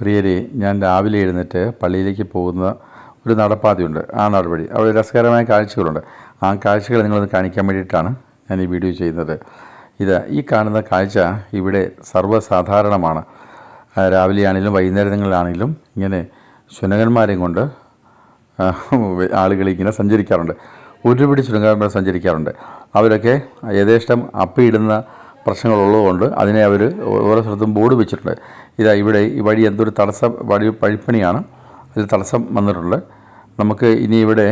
പ്രിയരെ ഞാൻ രാവിലെ എഴുന്നേറ്റ് പള്ളിയിലേക്ക് പോകുന്ന ഒരു നടപ്പാതയുണ്ട്. ആ നടപടി. അവിടെ രസകരമായ കാഴ്ചകളുണ്ട്. ആ കാഴ്ചകൾ നിങ്ങളൊന്ന് കാണിക്കാൻ വേണ്ടിയിട്ടാണ് ഞാൻ ഈ വീഡിയോ ചെയ്യുന്നത്. ഇത് ഈ കാണുന്ന കാഴ്ച ഇവിടെ സർവസാധാരണമാണ്. രാവിലെ രാവിലെയാണെങ്കിലും വൈകുന്നേരങ്ങളിലാണെങ്കിലും ഇങ്ങനെ ശുനകന്മാരെയും കൊണ്ട് ആളുകൾ ഇങ്ങനെ സഞ്ചരിക്കാറുണ്ട്. ഒരുപിടി ശുനകന്മാർ സഞ്ചരിക്കാറുണ്ട്. അവരൊക്കെ യഥേഷ്ടം അപ്പിയിടുന്ന പ്രശ്നങ്ങളുള്ളതുകൊണ്ട് അതിനെ അവർ ഓരോ സ്ഥലത്തും ബോർഡ് വെച്ചിട്ടുണ്ട്. ഇതാ ഇവിടെ ഈ വഴി എന്തൊരു തടസ്സം വഴി വഴിപ്പണിയാണ് അതിൽ തടസ്സം വന്നിട്ടുണ്ട്. നമുക്ക് ഇനി ഇവിടെ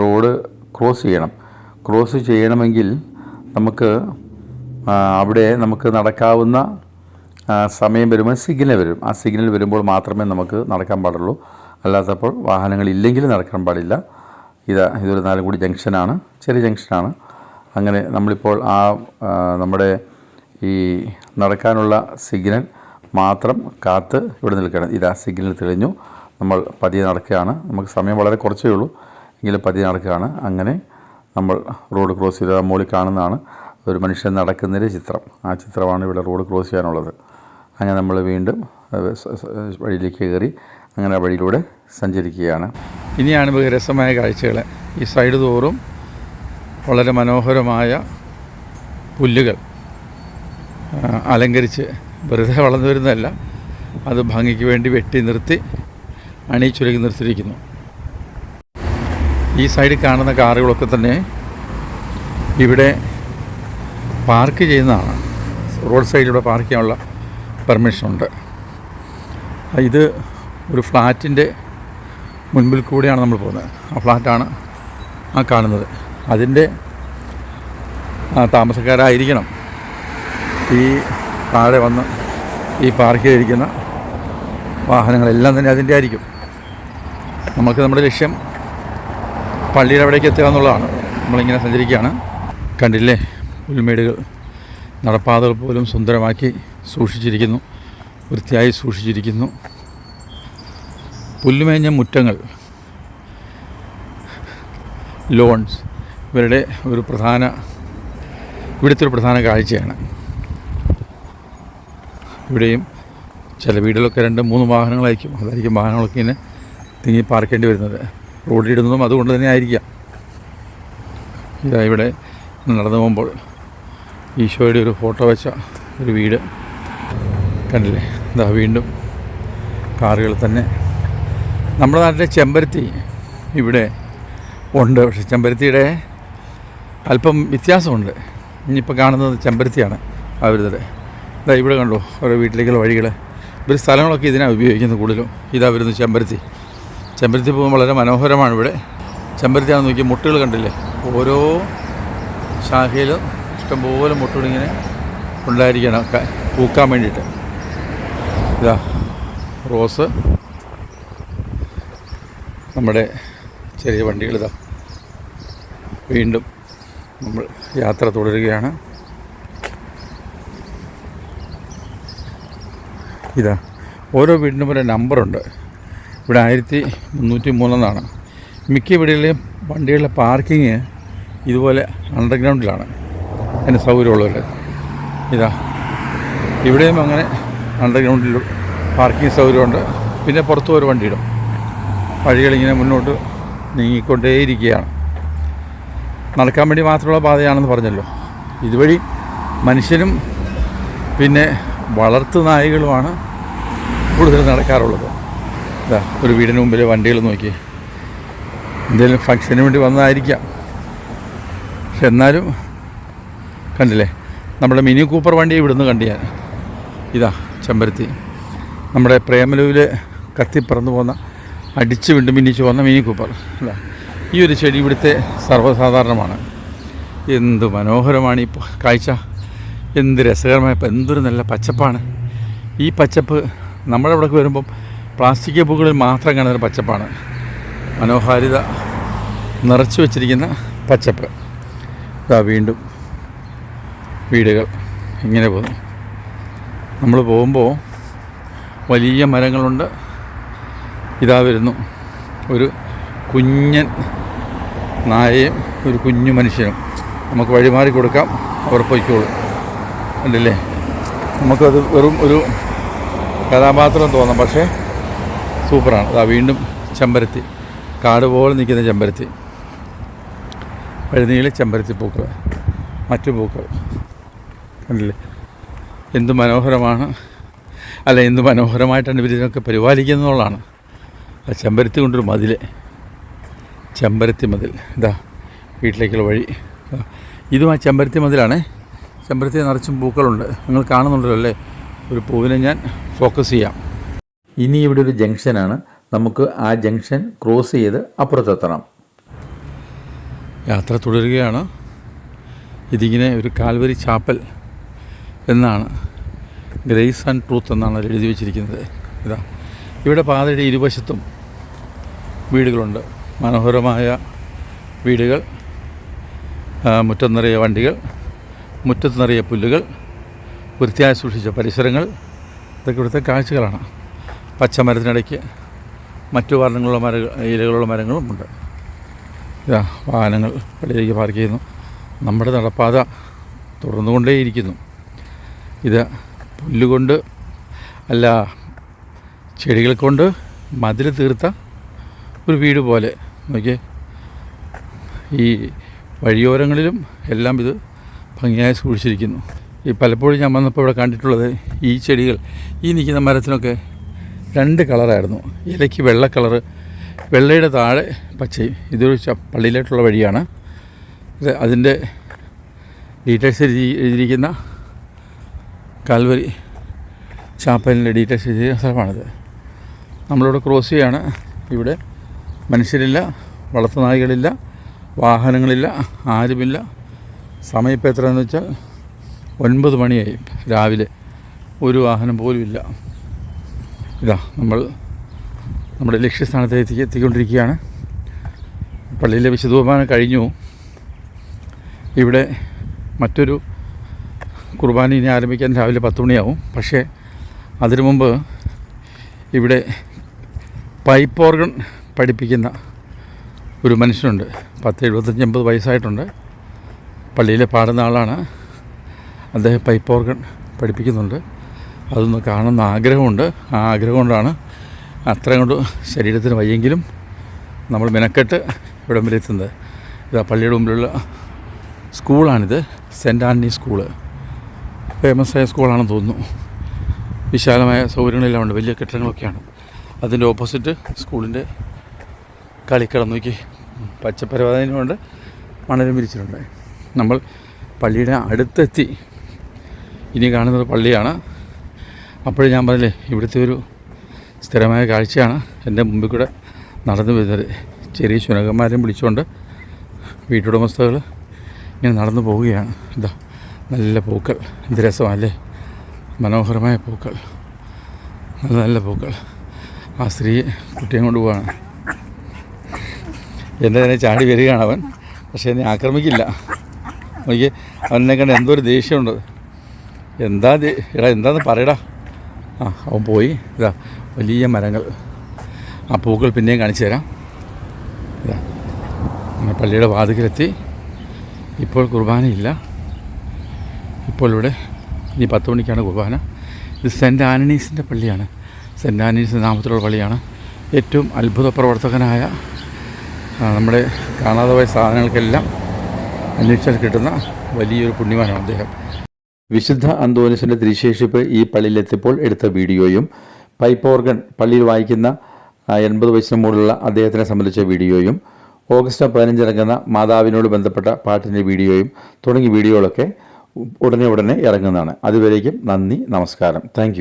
റോഡ് ക്രോസ് ചെയ്യണം. ക്രോസ് ചെയ്യണമെങ്കിൽ നമുക്ക് അവിടെ നമുക്ക് നടക്കാവുന്ന സമയം വരുമ്പോൾ സിഗ്നൽ വരും. ആ സിഗ്നൽ വരുമ്പോൾ മാത്രമേ നമുക്ക് നടക്കാൻ പാടുള്ളൂ. അല്ലാത്തപ്പോൾ വാഹനങ്ങൾ ഇല്ലെങ്കിൽ നടക്കാൻ പാടില്ല. ഇതാ ഇതൊരു നാലുകൂടി ജംഗ്ഷനാണ്. ചെറിയ ജംഗ്ഷനാണ്. അങ്ങനെ നമ്മളിപ്പോൾ ആ, നമ്മുടെ ഈ നടക്കാനുള്ള സിഗ്നൽ മാത്രം കാത്ത് ഇവിടെ നിൽക്കണം. ഇതാ സിഗ്നൽ തെളിഞ്ഞു. നമ്മൾ പതിയെ നടക്കുകയാണ്. നമുക്ക് സമയം വളരെ കുറച്ചേ ഉള്ളൂ. എങ്കിലും പതിയെ നടക്കുകയാണ്. അങ്ങനെ നമ്മൾ റോഡ് ക്രോസ് ചെയ്ത് മോളിൽ കാണുന്നതാണ് ഒരു മനുഷ്യൻ നടക്കുന്നതിന്റെ ചിത്രം. ആ ചിത്രമാണ് ഇവിടെ റോഡ് ക്രോസ് ചെയ്യാനുള്ളത്. അങ്ങനെ നമ്മൾ വീണ്ടും വഴിയിലേക്ക് കയറി അങ്ങനെ വഴിയിലൂടെ സഞ്ചരിക്കുകയാണ്. ഇനിയാണ് രസമായ കാഴ്ചകൾ ഈ സൈഡ് തോറും വളരെ മനോഹരമായ പുല്ലുകൾ അലങ്കരിച്ച് വെറുതെ വളർന്നു വരുന്നതല്ല. അത് ഭംഗിക്ക് വേണ്ടി വെട്ടി നിർത്തി അണിയിച്ചുരുക്കി നിർത്തിയിരിക്കുന്നു. ഈ സൈഡിൽ കാണുന്ന കാറുകളൊക്കെ തന്നെ ഇവിടെ പാർക്ക് ചെയ്യുന്നതാണ്. റോഡ് സൈഡിലൂടെ പാർക്ക് ചെയ്യാനുള്ള പെർമിഷനുണ്ട് ഇത് ഒരു ഫ്ലാറ്റിന്റെ മുൻപിൽ കൂടെയാണ് നമ്മൾ പോകുന്നത്. ആ ഫ്ലാറ്റാണ് ആ കാണുന്നത്. അതിന്റെ താമസക്കാരായിരിക്കണം ഈ താഴെ വന്ന് ഈ പാർക്ക് ചെയ്തിരിക്കുന്ന വാഹനങ്ങളെല്ലാം തന്നെ അതിന്റെ ആയിരിക്കും നമുക്ക് നമ്മുടെ ലക്ഷ്യം പള്ളിയുടെ അവിടേക്ക് എത്തുക എന്നുള്ളതാണ്. നമ്മളിങ്ങനെ സഞ്ചരിക്കുകയാണ്. കണ്ടില്ലേ? പുൽമേടുകൾ നടപ്പാതകൾ പോലും സുന്ദരമാക്കി സൂക്ഷിച്ചിരിക്കുന്നു. വൃത്തിയായി സൂക്ഷിച്ചിരിക്കുന്നു. പുല്ലുമേഞ്ഞ മുറ്റങ്ങൾ ലോൺസ് ഇവരുടെ ഒരു പ്രധാന ഇവിടുത്തെ ഒരു പ്രധാന കാഴ്ചയാണ്. ഇവിടെയും ചില വീടുകളൊക്കെ രണ്ട് മൂന്ന് വാഹനങ്ങളായിരിക്കും. അതായിരിക്കും വാഹനങ്ങളൊക്കെ ഇങ്ങനെ തിങ്ങി പാർക്കേണ്ടി വരുന്നത്. റോഡിലിടുന്നതും അതുകൊണ്ട് തന്നെ ആയിരിക്കാം. ഇതാ ഇവിടെ നടന്നു പോകുമ്പോൾ ഈശോയുടെ ഒരു ഫോട്ടോ വെച്ച ഒരു വീട് കണ്ടില്ലേ? ഇതാ വീണ്ടും കാറുകൾ തന്നെ. നമ്മുടെ നാട്ടിലെ ചെമ്പരത്തി ഇവിടെ ഉണ്ട്. പക്ഷെ ചെമ്പരത്തിയുടെ അല്പം വ്യത്യാസമുണ്ട്. ഇനിയിപ്പോൾ കാണുന്നത് ചെമ്പരത്തിയാണ് അവരുതരെ ഇതാ ഇവിടെ കണ്ടോ ഓരോ വീട്ടിലേക്കുള്ള വഴികൾ ഇവർ സ്ഥലങ്ങളൊക്കെ ഇതിനാണ് ഉപയോഗിക്കുന്നത് കൂടുതലും. ഇതാ വരുന്നു ചെമ്പരത്തി. ചെമ്പരത്തി പോകും വളരെ മനോഹരമാണ് ഇവിടെ. ചെമ്പരത്തിയാണെന്ന് നോക്കി മുട്ടുകൾ കണ്ടില്ലേ? ഓരോ ശാഖയിലും ഇഷ്ടംപോലെ മുട്ടുകളിങ്ങനെ ഉണ്ടായിരിക്കണം പൂക്കാൻ വേണ്ടിയിട്ട്. ഇതാ റോസ്. നമ്മുടെ ചെറിയ വണ്ടികളിതാ. വീണ്ടും നമ്മൾ യാത്ര തുടരുകയാണ്. ഇതാ ഓരോ വീടിനും ഒരു നമ്പറുണ്ട്. ഇവിടെ ആയിരത്തി മുന്നൂറ്റി മൂന്നെന്നാണ്. മിക്ക വീടുകളിലെയും വണ്ടികളുടെ പാർക്കിങ് ഇതുപോലെ അണ്ടർഗ്രൗണ്ടിലാണ്. അതിന് സൗകര്യമുള്ളവർ ഇതാ ഇവിടെയും അങ്ങനെ അണ്ടർഗ്രൗണ്ടിൽ പാർക്കിംഗ് സൗകര്യമുണ്ട്. പിന്നെ പുറത്തു ഒരു വണ്ടിയിടും. വഴികളിങ്ങനെ മുന്നോട്ട് നീങ്ങിക്കൊണ്ടേയിരിക്കുകയാണ്. നടക്കാൻ വേണ്ടി മാത്രമുള്ള പാതയാണെന്ന് പറഞ്ഞല്ലോ. ഇതുവഴി മനുഷ്യനും പിന്നെ വളർത്തു നായകളുമാണ് കൂടുതൽ നടക്കാറുള്ളത്. ഇതാ ഒരു വീടിന് മുമ്പിൽ വണ്ടികൾ നോക്കി. എന്തെങ്കിലും ഫംഗ്ഷന് വേണ്ടി വന്നതായിരിക്കാം. പക്ഷെ എന്നാലും കണ്ടില്ലേ? നമ്മുടെ മിനി കൂപ്പർ വണ്ടി ഇവിടുന്ന് കണ്ടു ഞാൻ. ഇതാ ചെമ്പരത്തി. നമ്മുടെ പ്രേമലുവിൽ കത്തിപ്പറന്നു പോകുന്ന അടിച്ച് വിണ്ട് മിന്നിച്ച് പോകുന്ന മിനി കൂപ്പർ. ഇതാ ഈ ഒരു ചെടി ഇവിടുത്തെ സർവസാധാരണമാണ്. എന്ത് മനോഹരമാണ് ഈ കാഴ്ച. എന്ത് രസകരമായ എന്തൊരു നല്ല പച്ചപ്പാണ്. ഈ പച്ചപ്പ് നമ്മുടെ ഇവിടേക്ക് വരുമ്പം പ്ലാസ്റ്റിക് പൂക്കളിൽ മാത്രം കാണുന്ന പച്ചപ്പാണ്. മനോഹാരിത നിറച്ചു വച്ചിരിക്കുന്ന പച്ചപ്പ്. ഇതാ വീണ്ടും വീടുകൾ. ഇങ്ങനെ പോകുന്നു. നമ്മൾ പോകുമ്പോൾ വലിയ മരങ്ങളുണ്ട്. ഇതാ വരുന്നു. ഒരു കുഞ്ഞൻ നായയും ഒരു കുഞ്ഞു മനുഷ്യനും. നമുക്ക് വഴിമാറി കൊടുക്കാം. അവർ പൊയ്ക്കോളും. കണ്ടില്ലേ നമുക്കത് വെറും ഒരു കഥാപാത്രം തോന്നാം. പക്ഷേ സൂപ്പറാണ്. അതാ വീണ്ടും ചെമ്പരത്തി. കാട് പോലെ നിൽക്കുന്ന ചെമ്പരത്തി. പഴുനീളി ചെമ്പരത്തി പൂക്കൾ. മറ്റു പൂക്കൾ. കണ്ടില്ലേ? എന്ത് മനോഹരമാണ്. അല്ല എന്ത് മനോഹരമായിട്ടാണ് ഇവർ ഇതിനൊക്കെ ആ ചെമ്പരത്തി കൊണ്ടൊരു മതിൽ ചെമ്പരത്തി മതിൽ. ഇതാ വീട്ടിലേക്കുള്ള വഴി. ഇതും ആ ചെമ്പരത്തി മതിലാണേ. ചെമ്പരത്തി നിറച്ചും പൂക്കളുണ്ട്. നിങ്ങൾ കാണുന്നുണ്ടല്ലോ അല്ലേ? ഒരു പൂവിനെ ഞാൻ ഫോക്കസ് ചെയ്യാം. ഇനി ഇവിടെ ഒരു ജംഗ്ഷനാണ് നമുക്ക് ആ ജംഗ്ഷൻ ക്രോസ് ചെയ്ത് അപ്പുറത്തെത്തണം യാത്ര തുടരുകയാണ്. ഇതിങ്ങനെ ഒരു കാൽവരി ചാപ്പൽ എന്നാണ് ഗ്രേസ് ആൻഡ് ട്രൂത്ത് എന്നാണ് അതിൽ എഴുതി വെച്ചിരിക്കുന്നത്. ഇതാ. ഇവിടെ പാതയുടെ ഇരുവശത്തും വീടുകളുണ്ട്. മനോഹരമായ വീടുകൾ മുറ്റം നിറയെ വണ്ടികൾ മുറ്റത്ത് നിറയെ പുല്ലുകൾ വൃത്തിയായി സൂക്ഷിച്ച പരിസരങ്ങൾ ഇതൊക്കെ ഇവിടുത്തെ കാഴ്ചകളാണ്. പച്ചമരത്തിനിടയ്ക്ക് മറ്റു വർണങ്ങളുള്ള മര ഇലകളുള്ള മരങ്ങളും ഉണ്ട്. ഇതാ വാഹനങ്ങൾ പള്ളിയിലേക്ക് പാർക്ക് ചെയ്യുന്നു. നമ്മുടെ നടപ്പാത തുടർന്നുകൊണ്ടേയിരിക്കുന്നു ഇത് പുല്ലുകൊണ്ട് അല്ല ചെടികൾ കൊണ്ട് മതിൽ തീർത്ത ഒരു വീട് പോലെ. നോക്കിയേ. ഈ വഴിയോരങ്ങളിലും എല്ലാം ഇത് ഭംഗിയായി സൂക്ഷിച്ചിരിക്കുന്നു. ഈ പലപ്പോഴും ഞാൻ വന്നപ്പോൾ ഇവിടെ കണ്ടിട്ടുള്ളത് ഈ ചെടികൾ ഈ നിൽക്കുന്ന മരത്തിനൊക്കെ രണ്ട് കളറായിരുന്നു. ഇലയ്ക്ക് വെള്ള കളറ് വെള്ളയുടെ താഴെ പച്ചയും ഇതൊരു പള്ളിയിലോട്ടുള്ള വഴിയാണ്. ഇത് അതിന്റെ ഡീറ്റെയിൽസ് എഴുതി എഴുതിയിരിക്കുന്ന കാൽവരി ചാപ്പലിന്റെ ഡീറ്റെയിൽസ് എഴുതിയ സ്ഥലമാണിത്. നമ്മളിവിടെ ക്രോസ് ചെയ്യാണ്. ഇവിടെ മനുഷ്യരില്ല വളർത്തുനായികളില്ല വാഹനങ്ങളില്ല ആരുമില്ല. സമയം ഇപ്പോൾ എത്രയെന്ന് വെച്ചാൽ ഒൻപത് മണിയായി രാവിലെ. ഒരു വാഹനം പോലും ഇല്ല. ഇതാ നമ്മൾ നമ്മുടെ ലക്ഷ്യസ്ഥാനത്ത് എത്തി എത്തിക്കൊണ്ടിരിക്കുകയാണ്. പള്ളിയിലെ വിശുദ്ധകുർബാന കഴിഞ്ഞു. ഇവിടെ മറ്റൊരു കുർബാന ഇനി ആരംഭിക്കാൻ രാവിലെ പത്ത് മണിയാവും. പക്ഷേ അതിനു മുമ്പ് ഇവിടെ പൈപ്പ് ഓർഗൺ പഠിപ്പിക്കുന്ന ഒരു മനുഷ്യനുണ്ട്. പത്ത് എഴുപത്തഞ്ച് എൺപത് വയസ്സായിട്ടുണ്ട്. പള്ളിയിൽ പാടുന്ന ആളാണ്. അദ്ദേഹം പൈപ്പ് ഓർഗൺ പഠിപ്പിക്കുന്നുണ്ട്. അതൊന്ന് കാണുന്ന ആഗ്രഹമുണ്ട്. ആ ആഗ്രഹം കൊണ്ടാണ് അത്രയും കൊണ്ട് ശരീരത്തിന് വയ്യെങ്കിലും നമ്മൾ മെനക്കെട്ട് ഇവിടം വരെ എത്തുന്നത് ഇതാ പള്ളിയുടെ മുമ്പിലുള്ള സ്കൂളാണിത്. സെന്റ് ആന്റണി സ്കൂൾ ഫേമസ് ആയ സ്കൂളാണെന്ന് തോന്നുന്നു. വിശാലമായ സൗകര്യങ്ങളെല്ലാം ഉണ്ട്. വലിയ കെട്ടിടങ്ങളൊക്കെയാണ്. അതിന്റെ ഓപ്പോസിറ്റ് സ്കൂളിന്റെ കളിക്കളം നോക്കി പച്ചപ്പരവാതിനുണ്ട് മണലും വിരിച്ചിട്ടുണ്ട്. നമ്മൾ പള്ളിയുടെ അടുത്തെത്തി. ഇനി കാണുന്നത് പള്ളിയാണ്. അപ്പോഴും ഞാൻ പറഞ്ഞില്ലേ ഇവിടുത്തെ ഒരു സ്ഥിരമായ കാഴ്ചയാണ്. എന്റെ മുമ്പിൽ കൂടെ നടന്നു വരുന്നത് ചെറിയ ശുനകന്മാരെയും വിളിച്ചുകൊണ്ട് വീട്ടുടമസ്ഥകൾ ഇങ്ങനെ നടന്നു പോവുകയാണ്. ഇതാ നല്ല പൂക്കൾ. എന്ത് രസമല്ലേ? മനോഹരമായ പൂക്കൾ. നല്ല നല്ല പൂക്കൾ. ആ സ്ത്രീ കുട്ടിയെ കൊണ്ട് പോവാണ്. എന്റെ തന്നെ ചാടി വരികയാണ് അവൻ. പക്ഷേ എന്നെ ആക്രമിക്കില്ല. എനിക്ക് അവനെ കണ്ട് എന്തോ ഒരു ദേഷ്യമുണ്ട്. എന്താ എടാ എന്താന്ന് പറയടാ. ആ അവൻ പോയി. ഇതാ വലിയ മരങ്ങൾ. ആ പൂക്കൾ പിന്നെയും കാണിച്ചു തരാം. ഇതാ പള്ളിയുടെ വാതിക്കലെത്തി. ഇപ്പോൾ കുർബാനയില്ല ഇപ്പോൾ ഇവിടെ ഇനി പത്ത് മണിക്കാണ് കുർബാന. ഇത് സെന്റ് ആനണീസിന്റെ പള്ളിയാണ്. സെന്റ് ആനണീസ് നാമത്തിലുള്ള പള്ളിയാണ്. ഏറ്റവും അത്ഭുത പ്രവർത്തകനായ നമ്മുടെ കാണാതെ പോയ സാധനങ്ങൾക്കെല്ലാം അന്വേഷിച്ചാൽ കിട്ടുന്ന വലിയൊരു പുണ്യവാനാണ് അദ്ദേഹം. വിശുദ്ധ അന്തോനിസിന്റെ തിരിശേഷിപ്പ് ഈ പള്ളിയിലെത്തിയപ്പോൾ എടുത്ത വീഡിയോയും പൈപ്പ് ഓർഗൻ പള്ളിയിൽ വായിക്കുന്ന എൺപത് വയസ്സിന് മുകളിലുള്ള അദ്ദേഹത്തിനെ സംബന്ധിച്ച വീഡിയോയും ഓഗസ്റ്റ് പതിനഞ്ച് ഇറങ്ങുന്ന മാതാവിനോട് ബന്ധപ്പെട്ട പാട്ടിന്റെ വീഡിയോയും തുടങ്ങിയ വീഡിയോകളൊക്കെ ഉടനെ ഉടനെ ഇറങ്ങുന്നതാണ്. അതുവരേക്കും നന്ദി നമസ്കാരം. താങ്ക്